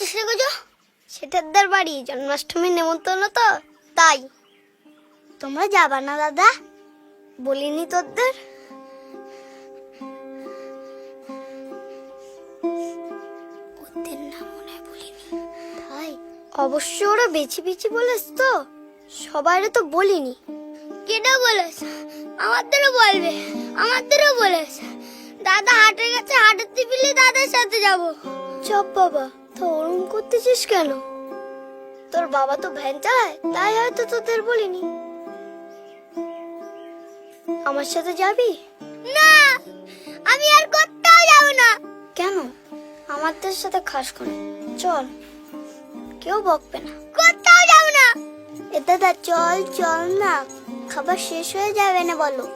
রে গুজো সেটারদার বাড়ি, জন্মাষ্টমীর নেমন্তন্ন তো, তাই। তোমরা যাবা না, দাদা? বলিনি তোদের? নাম মনে বলিনি। ভাই অবশ্য ওরা বেছি বেছি বলেছ তো। সবাইরে তো বলিনি। কেটা বলেছ? আমাদেরও বলবে। আমাদেরও বলেছ। দাদা হাটে কাছে হাটের টিপিলে দাদার সাথে যাব। চপ বাবা। তো ওরম করতেছিস কেন? তোর বাবা তো ভ্যান চালায় তাই হয়তো তোদের বলিনি। আমার সাথে যাবি? না আমি আর কোথাও যাব না। কেন? আমাদের সাথে খাস করে। চল কেউ বকবে না। কোথাও যাব না। এ দাদা চল চল না। খাবার শেষ হয়ে যাবে না বলো।